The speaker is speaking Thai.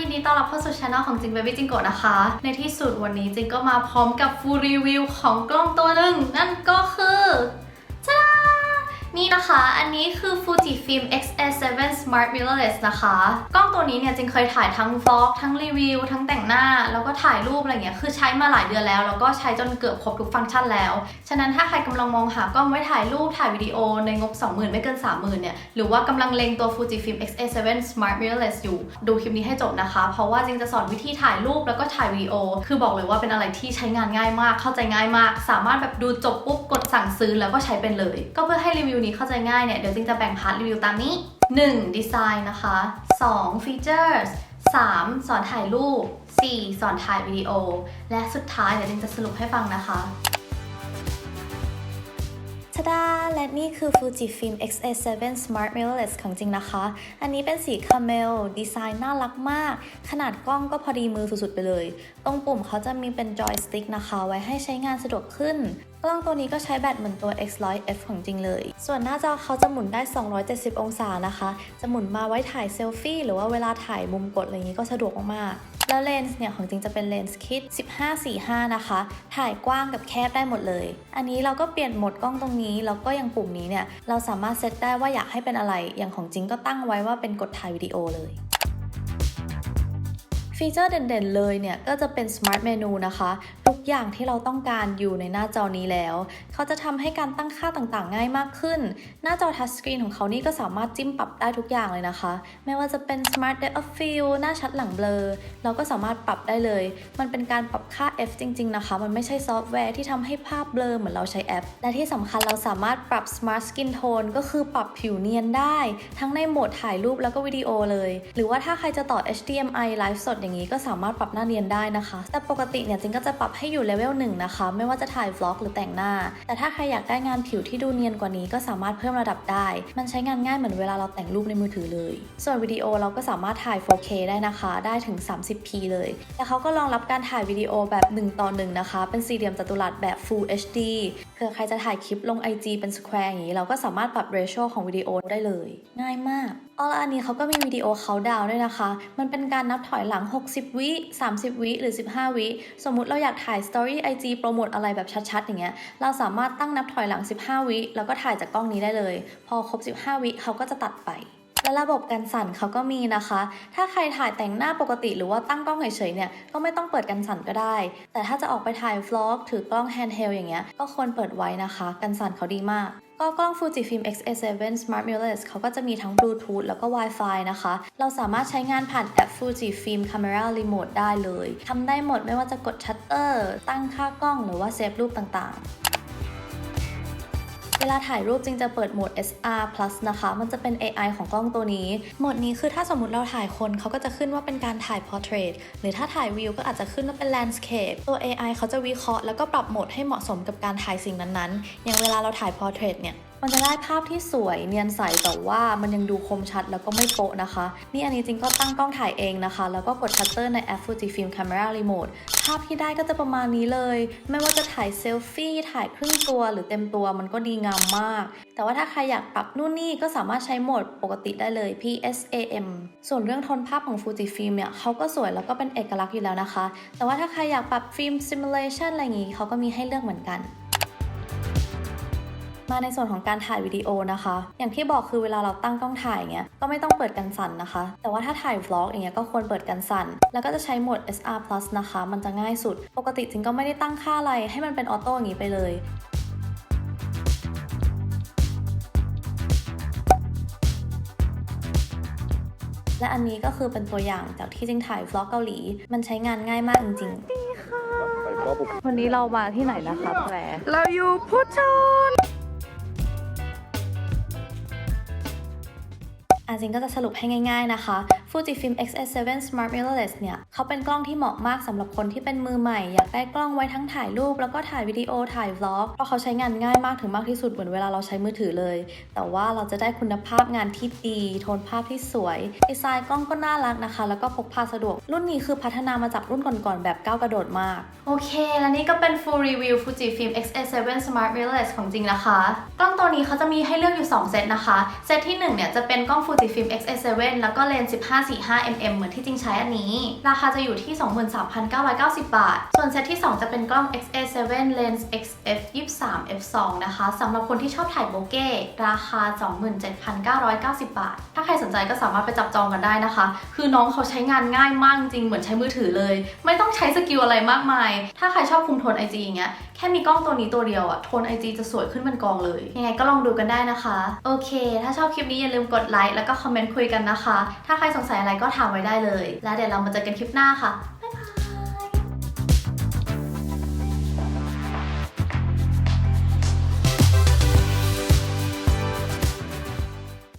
ยินดีต้อนรับเข้าสู่ช anel ของจิงเบบี้จิงโกะนะคะ ในที่สุดวันนี้จิงก็มาพร้อมกับฟูลรีวิวของกล้องตัวหนึ่ง นั่นก็คือ นี่นะคะ อันนี้คือ Fujifilm X-A7 Smart Mirrorless นะคะ กล้องตัวนี้เนี่ยจริงเคยถ่ายทั้งวล็อกทั้งรีวิว ทั้งแต่งหน้า แล้วก็ถ่ายรูปอะไรเงี้ย คือใช้มาหลายเดือนแล้ว แล้วก็ใช้จนเกือบครบทุกฟังก์ชันแล้ว ฉะนั้นถ้าใครกำลังมองหากล้องไว้ถ่ายรูป ถ่ายวิดีโอในงบ 20,000 ไม่เกิน 30,000 เนี่ย หรือว่ากำลังเล็งตัว Fujifilm X-A7 Smart Mirrorless อยู่ ดูคลิปนี้ให้จบนะคะ เพราะว่าจริงจะสอนวิธีถ่ายรูปแล้วก็ถ่ายวิดีโอ คือบอกเลยว่าเป็นอะไรที่ใช้งานง่ายมาก เข้าใจง่ายมาก สามารถแบบดูจบปุ๊บกด สั่งซื้อแล้วก็ใช้เป็นเลย ก็เพื่อให้รีวิวนี้เข้าใจง่ายเนี่ย เดี๋ยวจิงจะแบ่งพาร์ทรีวิวตามนี้ 1. ดีไซน์นะคะ 2. ฟีเจอร์ 3. สอนถ่ายรูป 4. สอนถ่ายวิดีโอ และสุดท้ายเดี๋ยวจิงจะสรุปให้ฟังนะคะทดาและนี่คือ Fujifilm X-A7 Smart Mirrorless ของจริงนะคะ อันนี้เป็นสีคาเมล ดีไซน์น่ารักมาก ขนาดกล้องก็พอดีมือสุดๆไปเลย ตรงปุ่มเขาจะมีเป็นจอยสติ๊กนะคะ ไว้ให้ใช้งานสะดวกขึ้น กล้องตัวนี้ก็ใช้แบตเหมือนตัว X100F ของจริงเลย ส่วนหน้าจอเขาจะหมุนได้ 270 องศานะคะ จะหมุนมาไว้ถ่ายเซลฟี่หรือว่าเวลาถ่ายมุมกดอะไรอย่างนี้ก็สะดวกมากๆ แล้วเลนส์เนี่ยของจริงจะเป็นเลนส์คิด 15-45 นะคะ ถ่ายกว้างกับแคบได้หมดเลย อันนี้เราก็เปลี่ยนโหมดกล้องตรงนี้ แล้วก็ย่างปุ่มนี้เนี่ยเราสามารถเซตได้ว่าอยากให้เป็นอะไร อย่างของจริงก็ตั้งไว้ว่าเป็นกดถ่ายวิดีโอเลย ฟีเจอร์เด่นๆเลยเนี่ยก็จะเป็น Smart Menu นะคะ ทุกอย่างที่เราต้องการอยู่ในหน้าจอนี้แล้ว เขาจะทำให้การตั้งค่าต่างๆ ง่ายมากขึ้น หน้าจอทัชสกรีนของเขานี่ก็สามารถจิ้มปรับได้ทุกอย่างเลยนะคะ ไม่ว่าจะเป็น Smart Depth of Field หน้าชัดหลังเบลอ เราก็สามารถปรับได้เลย มันเป็นการปรับค่า f จริง ๆ นะคะ มันไม่ใช่ซอฟต์แวร์ที่ทำให้ภาพเบลอเหมือนเราใช้แอป และที่สำคัญเราสามารถปรับ Smart Skin Tone ก็คือปรับผิวเนียนได้ ทั้งในโหมดถ่ายรูปแล้วก็วิดีโอเลย หรือว่าถ้าใครจะต่อ HDMI ไลฟ์สดอย่างนี้ก็สามารถปรับหน้าเนียนได้นะคะ แต่ปกติเนี่ยจิงก็จะปรับให้อยู่เลเวลหนึ่งนะคะ ไม่ว่าจะถ่ายวล็อกหรือแต่งหน้า แต่ถ้าใครอยากได้งานผิวที่ดูเนียนกว่านี้ก็สามารถเพิ่มระดับได้ มันใช้งานง่ายเหมือนเวลาเราแต่งรูปในมือถือเลย ส่วนวิดีโอเราก็สามารถถ่าย 4K ได้นะคะ ได้ถึง 30p เลย แต่เขาก็รองรับการถ่ายวิดีโอแบบ 1 ต่อ 1 นะคะ เป็นสี่เหลี่ยมจัตุรัสแบบ Full HD เผื่อใครจะถ่ายคลิปลง IG เป็น Square อย่างนี้ เราก็สามารถปรับ ratio ของวิดีโอได้เลย ง่ายมากอ๋อแล้วอันนี้เขาก็มีวิดีโอเขาดาวด้วยนะคะ มันเป็นการนับถอยหลัง60 วิ 30 วิ หรือ 15 วิ สมมุติเราอยากถ่าย Story IG โปรโมทอะไรแบบชัดๆ อย่างเงี้ย เราสามารถตั้งนับถอยหลัง 15 วิ แล้วก็ถ่ายจากกล้องนี้ได้เลย พอครบ 15 วิเขาก็จะตัดไปและระบบกันสั่นเขาก็มีนะคะ ถ้าใครถ่ายแต่งหน้าปกติหรือว่าตั้งกล้องเฉยๆเนี่ย ก็ไม่ต้องเปิดกันสั่นก็ได้ แต่ถ้าจะออกไปถ่าย vlog ถือกล้องแฮนด์เฮลอย่างเงี้ย ก็ควรเปิดไว้นะคะ กันสั่นเขาดีมาก ก็กล้อง Fujifilm X-A7 Smart Mirrorless เขาก็จะมีทั้ง Bluetooth แล้วก็ Wi-Fi นะคะ เราสามารถใช้งานผ่านแอป Fujifilm Camera Remote ได้เลย ทำได้หมดไม่ว่าจะกดชัตเตอร์ ตั้งค่ากล้องหรือว่าเซฟรูปต่างๆ เวลาถ่ายรูปจริงจะเปิดโหมด SR Plus นะคะ มันจะเป็น AI ของกล้องตัวนี้ โหมดนี้คือถ้าสมมติเราถ่ายคนเขาก็จะขึ้นว่าเป็นการถ่าย Portrait หรือถ้าถ่ายวิวก็อาจจะขึ้นว่าเป็น Landscape ตัว AI เขาจะวิเคราะห์แล้วก็ปรับโหมดให้เหมาะสมกับการถ่ายสิ่งนั้นๆ อย่างเวลาเราถ่าย Portrait เนี่ย มันจะได้ภาพที่สวยเนียนใสแต่ว่ามันยังดูคมชัดแล้วก็ไม่โปะนะคะ นี่อันนี้จริงก็ตั้งกล้องถ่ายเองนะคะ แล้วก็กดชัตเตอร์ในแอป Fujifilm Camera Remote ภาพที่ได้ก็จะประมาณนี้เลย ไม่ว่าจะถ่ายเซลฟี่ถ่ายครึ่งตัวหรือเต็มตัวมันก็ดีงามมาก แต่ว่าถ้าใครอยากปรับนู่นนี่ก็สามารถใช้โหมดปกติได้เลย PSAM ส่วนเรื่องโทนภาพของ Fujifilm เนี่ยเขาก็สวยแล้วก็เป็นเอกลักษณ์อยู่แล้วนะคะ แต่ว่าถ้าใครอยากปรับฟิล์ม Simulation อะไรอย่างงี้เขาก็มีให้เลือกเหมือนกัน มาในส่วนของการถ่ายวิดีโอนะคะ อย่างที่บอกคือเวลาเราตั้งกล้องถ่ายเงี้ยก็ไม่ต้องเปิดกันสั่นนะคะ แต่ว่าถ้าถ่าย vlog อย่างเงี้ยก็ควรเปิดกันสั่น แล้วก็จะใช้โหมด SR Plus นะคะ มันจะง่ายสุด ปกติจริงก็ไม่ได้ตั้งค่าอะไร ให้มันเป็นออโต้อย่างนี้ไปเลยและอันนี้ก็คือเป็นตัวอย่างจากที่จริงถ่าย vlog เกาหลี มันใช้งานง่ายมากจริงๆวันนี้เรามาที่ไหนนะคะแพรเราอยู่พุทธชน อาจริงก็จะสรุปให้ง่าย ๆนะคะ Fujifilm X-A7 Smart Mirrorless เนี่ยเขาเป็นกล้องที่เหมาะมากสำหรับคนที่เป็นมือใหม่ อยากได้กล้องไว้ทั้งถ่ายรูป แล้วก็ถ่ายวิดีโอถ่ายวล็อกเพราะเขาใช้งานง่ายมากถึงมากที่สุดเหมือนเวลาเราใช้มือถือเลย แต่ว่าเราจะได้คุณภาพงานที่ดี โทนภาพที่สวย ดีไซน์กล้องก็น่ารักนะคะ แล้วก็พกพาสะดวก รุ่นนี้คือพัฒนามาจากรุ่นก่อนๆแบบก้าวกระโดดมาก โอเค และนี่ก็เป็น full review Fujifilm X-A7 Smart Mirrorless ของจริงนะคะกล้องตัวนี้เขาจะมีให้เลือกอยู่ 2 เซตนะคะ เซตที่1เนี่ยจะเป็นกล้อง Fujifilm X-A7 แล้วก็เลนส์ 545mm เหมือนที่จริงใช้อันนี้ ราคาจะอยู่ที่ 23,990 บาท ส่วนเซตที่ 2 จะเป็นกล้อง XA7 Lens XF 23 f2 นะคะสำหรับคนที่ชอบถ่ายโบเก้ราคา 27,990 บาท ถ้าใครสนใจก็สามารถไปจับจองกันได้นะคะ คือน้องเขาใช้งานง่ายมากจริงเหมือนใช้มือถือเลย ไม่ต้องใช้สกิลอะไรมากมาย ถ้าใครชอบคุมโทน IG อย่างเงี้ยแค่มีกล้องตัวนี้ตัวเดียวอะโทน IG จะสวยขึ้นเป็นกองเลย ยังไงก็ลองดูกันได้นะคะ โอเค ถ้าชอบคลิปนี้อย่าลืมกดไลค์แล้วก็คอมเมนต์คุยกันนะคะ ถ้าใครสงสัยอะไรก็ถามไว้ได้เลย แล้วเดี๋ยวเรามาเจอกันคลิปหน้าค่ะ